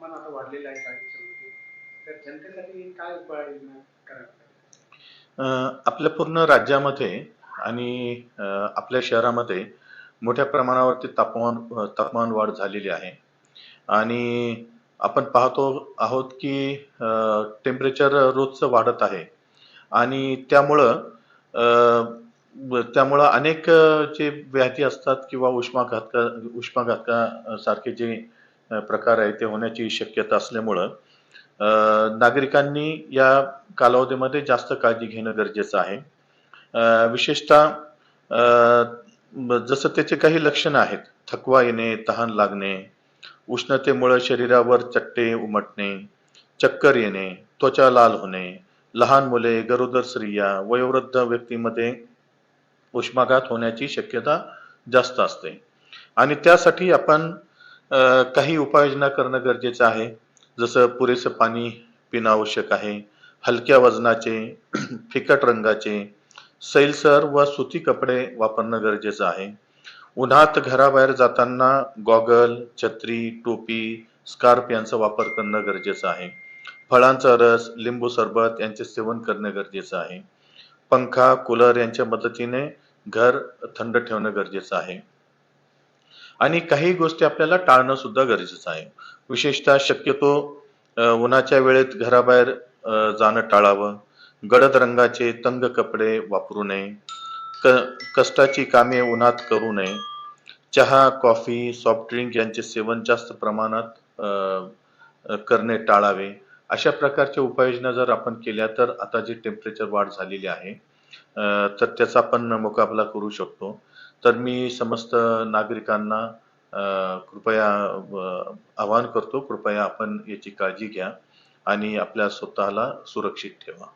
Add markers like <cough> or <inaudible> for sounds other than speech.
तापमान आता वाढलेलं आहे बाकीच्या तर जनतेसाठी काय उपाययोजना कराव्या आपल्या पूर्ण राज्यामध्ये आणि आपल्या शहरामध्ये मोठ्या प्रमाणावरती तापमान तापमान वाढ झालेली आहे. आणि आपण पाहतो आहोत की टेम्परेचर रोजचं वाढत आहे. आणि त्यामुळं त्यामुळं अनेक जे व्याधी असतात किंवा उष्माघातका उष्माघातका सारखे जे प्रकार आहे ते होण्याची शक्यता असल्यामुळं नागरिकांनी या कालावधीमध्ये जास्त काळजी घेणं गरजेचं आहे. विशेषतः जसं त्याचे काही लक्षणं आहेत थकवा येणे तहान लागणे उष्णतेमुळे शरीरावर चट्टे उमटणे चक्कर येणे त्वचा लाल होणे लहान मुले गरोदर स्त्रिया वयोवृद्ध व्यक्तीमध्ये उष्माघात होण्याची शक्यता जास्त असते. आणि त्यासाठी आपण काही उपाययोजना करणं गरजेचं आहे. जसं पुरेसं पाणी पिणं आवश्यक आहे. हलक्या वजनाचे <clears throat> फिकट रंगाचे सैलसर व सुती कपडे वापरणं गरजेचं आहे. उन्हात घराबाहेर जाताना गॉगल छत्री टोपी स्कार्फ यांचा वापर करणं गरजेचं आहे. फळांचा रस लिंबू सरबत यांचे सेवन करणं गरजेचं आहे. पंखा कूलर यांच्या मदतीने घर थंड ठेवणं गरजेचं आहे. आणि काही गोष्टी आपल्याला टाळणं सुद्धा गरजेचं आहे. विशेषतः शक्यतो उन्हाच्या वेळेत घराबाहेर जाणं टाळावं. गडद रंगाचे तंग कपडे वापरू नये. क कष्टाची कामे उन्हात करू नये. चहा कॉफी सॉफ्ट ड्रिंक यांचे सेवन जास्त प्रमाणात करणे टाळावे. अशा प्रकारच्या उपाययोजना जर आपण केल्या तर आता जी टेम्परेचर वाढ झालेली आहे तर त्याचा आपण मुकाबला करू शकतो. तर मी समस्त नागरिकांना कृपया आवाहन करतो कृपया आपण याची काळजी घ्या आणि आपल्या स्वतःला सुरक्षित ठेवा.